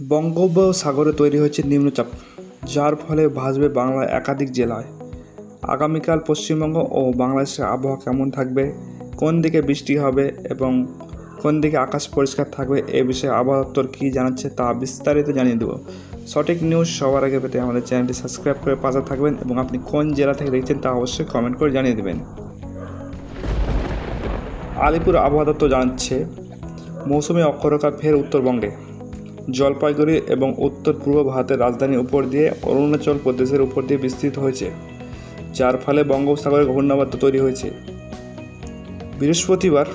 বঙ্গোপসাগরে তৈরি হয়েছে নিম্নচাপ, যার ফলে ভাসবে বাংলার একাধিক জেলায়। আগামীকাল পশ্চিমবঙ্গ ও বাংলাদেশের আবহাওয়া কেমন থাকবে, কোন দিকে বৃষ্টি হবে এবং কোন দিকে আকাশ পরিষ্কার থাকবে এ বিষয়ে আবহাওয়া দপ্তর কী জানাচ্ছে তা বিস্তারিত জানিয়ে দেবো। সঠিক নিউজ সবার আগে পেতে আমাদের চ্যানেলটি সাবস্ক্রাইব করে পাশে থাকবেন এবং আপনি কোন জেলা থেকে দেখছেন তা অবশ্যই কমেন্ট করে জানিয়ে দেবেন। আলিপুর আবহাওয়া দপ্তর জানাচ্ছে, মৌসুমি অক্ষরেখা ফের উত্তরবঙ্গে। জলপাইগুড়ি এবং উত্তর পূর্ব ভারতের রাজধানীর উপর দিয়ে অরুণাচল প্রদেশের উপর দিয়ে বিস্তৃত হয়েছে, যার ফলে বঙ্গোপসাগরে ঘূর্ণাবর্ত তৈরি হয়েছে। বৃহস্পতিবার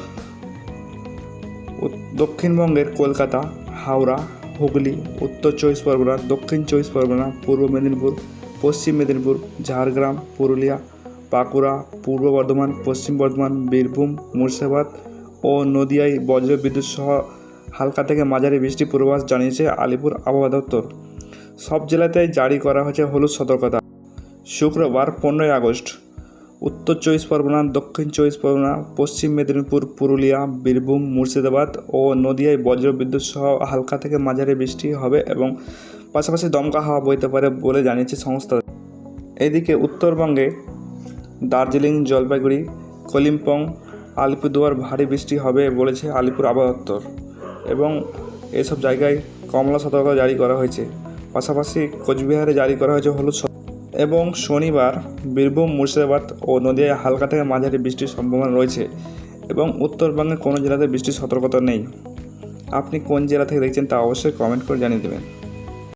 দক্ষিণবঙ্গের কলকাতা, হাওড়া, হুগলি, উত্তর চব্বিশ পরগনা, দক্ষিণ চব্বিশ পরগনা, পূর্ব মেদিনীপুর, পশ্চিম মেদিনীপুর, ঝাড়গ্রাম, পুরুলিয়া, বাঁকুড়া, পূর্ব বর্ধমান, পশ্চিম বর্ধমান, বীরভূম, মুর্শিদাবাদ ও নদিয়ায় বজ্রবিদ্যুৎ সহ হালকা থেকে মাঝারি বৃষ্টি পূর্বাভাস জানিয়েছে আলিপুর আবহাওয়া দপ্তর। সব জেলাতেই জারি করা হয়েছে হলুদ সতর্কতা। শুক্রবার পনেরোই আগস্ট, উত্তর চব্বিশ পরগনা, দক্ষিণ চব্বিশ পরগনা, পশ্চিম মেদিনীপুর, পুরুলিয়া, বীরভূম, মুর্শিদাবাদ ও নদিয়ায় বজ্র বিদ্যুৎ সহ হালকা থেকে মাঝারি বৃষ্টি হবে এবং পাশাপাশি দমকা হাওয়া বইতে পারে বলে জানিয়েছে সংস্থা। এদিকে উত্তরবঙ্গে দার্জিলিং, জলপাইগুড়ি, কলিম্পং, আলিপুরদুয়ার ভারী বৃষ্টি হবে বলেছে আলিপুর আবহাওয়া দপ্তর। এবং এসব জায়গায় কমলা সতর্কতা জারি করা হয়েছে। পাশাপাশি কোচবিহারে জারি করা হয়েছে হলুদ এবং শনিবার বীরভূম, মুর্শিদাবাদ ও নদিয়ায় হালকা থেকে মাঝারি বৃষ্টির সম্ভাবনা রয়েছে এবং উত্তরবঙ্গের কোনো জেলাতে বৃষ্টির সতর্কতা নেই। আপনি কোন জেলা থেকে দেখছেন তা অবশ্যই কমেন্ট করে জানিয়ে দেবেন।